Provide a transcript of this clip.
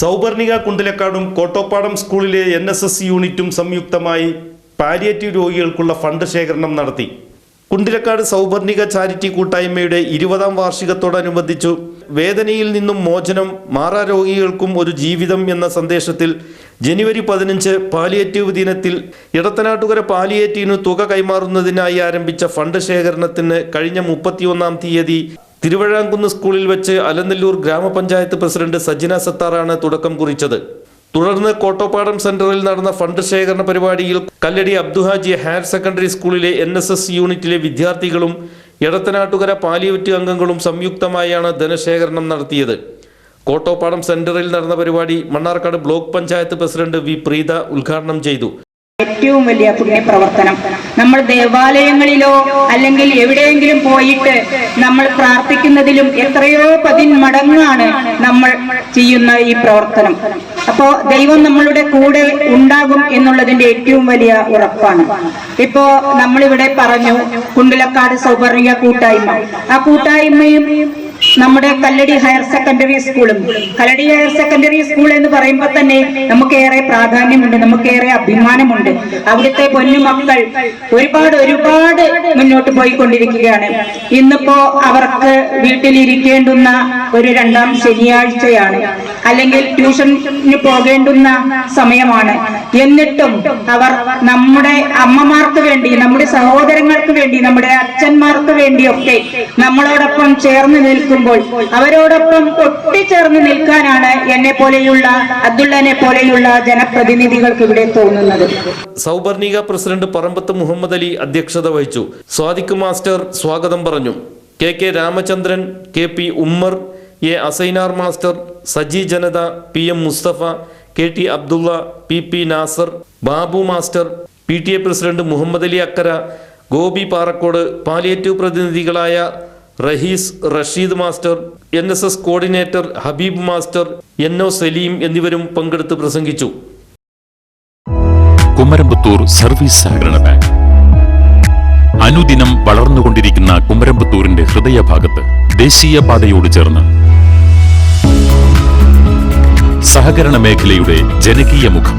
സൗപർണിക കുണ്ടിലക്കാടും കോട്ടോപ്പാടം സ്കൂളിലെ N S S യൂണിറ്റും സംയുക്തമായി പാലിയേറ്റീവ് രോഗികൾക്കുള്ള ഫണ്ട് ശേഖരണം നടത്തി. കുണ്ടിലക്കാട് സൗപർണിക ചാരിറ്റി കൂട്ടായ്മയുടെ ഇരുപതാം വാർഷികത്തോടനുബന്ധിച്ചു വേദനയിൽ നിന്നും മോചനം മാറാ രോഗികൾക്കും ഒരു ജീവിതം എന്ന സന്ദേശത്തിൽ ജനുവരി പതിനഞ്ച് പാലിയേറ്റീവ് ദിനത്തിൽ ഇടത്തനാട്ടുകര പാലിയേറ്റീവിന് തുക കൈമാറുന്നതിനായി ആരംഭിച്ച ഫണ്ട് ശേഖരണത്തിന് കഴിഞ്ഞ മുപ്പത്തിയൊന്നാം തീയതി തിരുവഴാംകുന്ന് സ്കൂളിൽ വെച്ച് അലനല്ലൂർ ഗ്രാമപഞ്ചായത്ത് പ്രസിഡന്റ് സജിന സത്താറാണ് തുടക്കം കുറിച്ചത്. തുടർന്ന് കോട്ടോപ്പാടം സെന്ററിൽ നടന്ന ഫണ്ട് ശേഖരണ പരിപാടിയിൽ കല്ലടി അബ്ദുഹാജി ഹയർ സെക്കൻഡറി സ്കൂളിലെ എൻ എസ് എസ് യൂണിറ്റിലെ വിദ്യാർത്ഥികളും ഇടത്തനാട്ടുകര പാലിയേറ്റ് അംഗങ്ങളും സംയുക്തമായാണ് ധനശേഖരണം നടത്തിയത്. കോട്ടോപ്പാടം സെന്ററിൽ നടന്ന പരിപാടി Mannarkkad block panchayat president V Preetha ഉദ്ഘാടനം ചെയ്തു. ഏറ്റവും വലിയ പുണ്യപ്രവർത്തനം നമ്മൾ ദേവാലയങ്ങളിലോ അല്ലെങ്കിൽ എവിടെയെങ്കിലും പോയിട്ട് നമ്മൾ പ്രാർത്ഥിക്കുന്നതിലും എത്രയോ പതിന്മടങ്ങാണ് നമ്മൾ ചെയ്യുന്ന ഈ പ്രവർത്തനം. അപ്പോ ദൈവം നമ്മളുടെ കൂടെ ഉണ്ടാകും എന്നുള്ളതിന്റെ ഏറ്റവും വലിയ ഉറപ്പാണ്. ഇപ്പോ നമ്മളിവിടെ പറഞ്ഞു കുണ്ടിലക്കാട് സൗപർണിക കൂട്ടായ്മ. ആ കൂട്ടായ്മയും നമ്മുടെ കല്ലടി ഹയർ സെക്കൻഡറി സ്കൂളും. കല്ലടി ഹയർ സെക്കൻഡറി സ്കൂൾ എന്ന് പറയുമ്പോൾ തന്നെ നമുക്കേറെ പ്രാധാന്യമുണ്ട് നമുക്കേറെ അഭിമാനമുണ്ട്. അവിടുത്തെ പൊന്നുമക്കൾ ഒരുപാട് ഒരുപാട് മുന്നോട്ട് പോയിക്കൊണ്ടിരിക്കുകയാണ്. ഇന്നിപ്പോ അവർക്ക് വീട്ടിലിരിക്കേണ്ടുന്ന ഒരു രണ്ടാം ശനിയാഴ്ചയാണ്. അല്ലെങ്കിൽ ട്യൂഷന് പോകേണ്ടുന്ന സമയമാണ്. എന്നിട്ടും അവർ നമ്മുടെ അമ്മമാർക്ക് വേണ്ടി നമ്മുടെ സഹോദരങ്ങൾക്ക് വേണ്ടി നമ്മുടെ അച്ഛന്മാർക്ക് വേണ്ടിയൊക്കെ നമ്മളോടൊപ്പം ചേർന്ന് നിൽക്കുമ്പോൾ അവരോടൊപ്പം ഒട്ടിച്ചേർന്ന് നിൽക്കാനാണ് എന്നെ പോലെയുള്ള അബ്ദുള്ളനെ പോലെയുള്ള ജനപ്രതിനിധികൾക്ക് ഇവിടെ തോന്നുന്നത്. സൗപർണിക പ്രസിഡന്റ് പറമ്പത്ത് മുഹമ്മദ് അലി അധ്യക്ഷത വഹിച്ചു. സ്വാദിഖ് മാസ്റ്റർ സ്വാഗതം പറഞ്ഞു. K K Ramachandran K P Ummer A Asainar master Saji Janatha P M Musthafa K T Abdulla P P Nasar Babu master P T A president Muhammad Ali Akkara Gopi Parakkode palliative പ്രതിനിധികളായ Rahees Rasheed master N S S coordinator Habeeb master N O Saleem എന്നിവരും പങ്കെടുത്ത് പ്രസംഗിച്ചു. Kumaramputhur service സഹകരണ bank. അനുദിനം വളർന്നുകൊണ്ടിരിക്കുന്ന കുമരമ്പത്തൂരിന്റെ ഹൃദയഭാഗത്ത് ദേശീയപാതയോട് ചേർന്ന് സഹകരണ മേഖലയുടെ ജനകീയ മുഖം.